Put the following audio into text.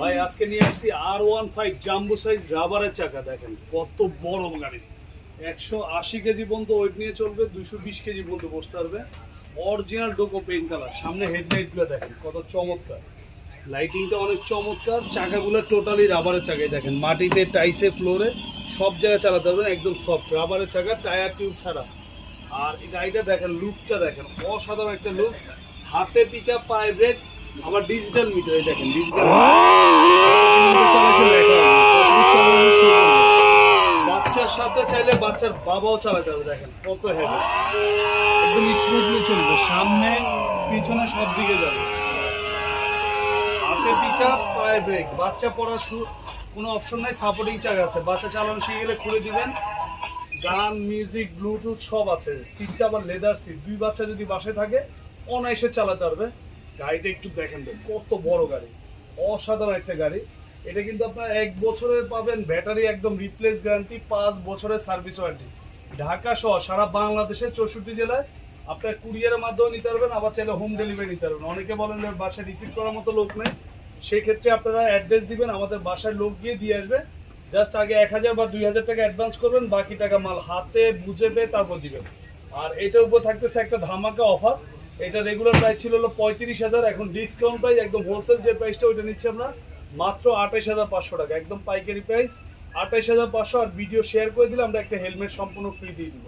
ভাই, আজকে নিয়ে আসছি আর ওয়ান ফাইভ জাম্বো সাইজ রাবারের চাকা, দেখেন, কত বড় গাড়ি। একশো আশি কেজি পর্যন্ত ওয়েট নিয়ে চলবে দুশো বিশ কেজি পর্যন্ত বসতে পারবে। অরিজিনাল ডোকো পেইন্ট কালার সামনে হেডলাইটগুলো দেখেন, কত চমৎকার। লাইটিংটা অনেক চমৎকার। চাকাগুলো টোটালি রাবারের চাকায় দেখেন, মাটিতে টাইসে ফ্লোরে সব জায়গায় চালাতে পারবেন, একদম সফট রাবারের চাকা টায়ার টিউব ছাড়া। আর এই গাড়িটা দেখেন লুকটা দেখেন, অসাধারণ একটা লুক হাতে পিকা ব্রেক আবার ডিজিটাল মিটার দেখেন ডিজিটাল বাচ্চার সাথে চাইলে বাচ্চার বাবাও চালাতে হবে, দেখেন, কত হেভি একদম স্মুথলি চলবে, সামনে, পিছনে সব দিকে যাবে। হাতে পিকা পায়ে ব্রেক বাচ্চা পড়া শু- কোনো অপশন নাই সাপোর্টিং চাকা আছে। বাচ্চা চালানো শিখে গেলে খুলে দিবেন। গান মিউজিক ব্লুটুথ সব আছে। সিটটা আবার লেদার সিট দুই বাচ্চা যদি বাসে থাকে, অনায়াসে চালাতে পারবে। গাড়িটা একটু দেখেন কত বড় গাড়ি। অসাধারণ একটা গাড়ি। এটা কিন্তু আপনার এক বছরের পাবেন ব্যাটারি একদম রিপ্লেস গ্যারান্টি পাঁচ বছরের সার্ভিস ওয়ারেন্টি ঢাকা সহ সারা বাংলাদেশের চৌষট্টি জেলায় আপনার কুরিয়ারের মাধ্যমে নিতে পারবেন, আবার চাইলে হোম ডেলিভারি নিতে পারবেন। অনেকে বলেন বাসায় রিসিভ করার মতো লোক নেই। সেই ক্ষেত্রে আপনারা অ্যাড্রেস দিবেন, আমাদের বাসায় লোক গিয়ে দিয়ে আসবে। জাস্ট আগে এক হাজার বা দুই হাজার টাকা অ্যাডভান্স করবেন, বাকি টাকা মাল হাতে বুঝে পেয়ে তারপর দিবেন। আর এটার উপর থাকতেছে একটা ধামাকা অফার এটা রেগুলার প্রাইস ছিল হলো পঁয়ত্রিশ হাজার, এখন ডিসকাউন্ট প্রাইস একদম হোলসেল যে প্রাইসটা ওইটা নিচ্ছি আমরা। মাত্র আঠাইশ হাজার পাঁচশো টাকা, একদম পাইকারি প্রাইস আঠাইশ হাজার পাঁচশো আর ভিডিও শেয়ার করে দিলে আমরা একটা হেলমেট সম্পূর্ণ ফ্রি দিয়ে দিব।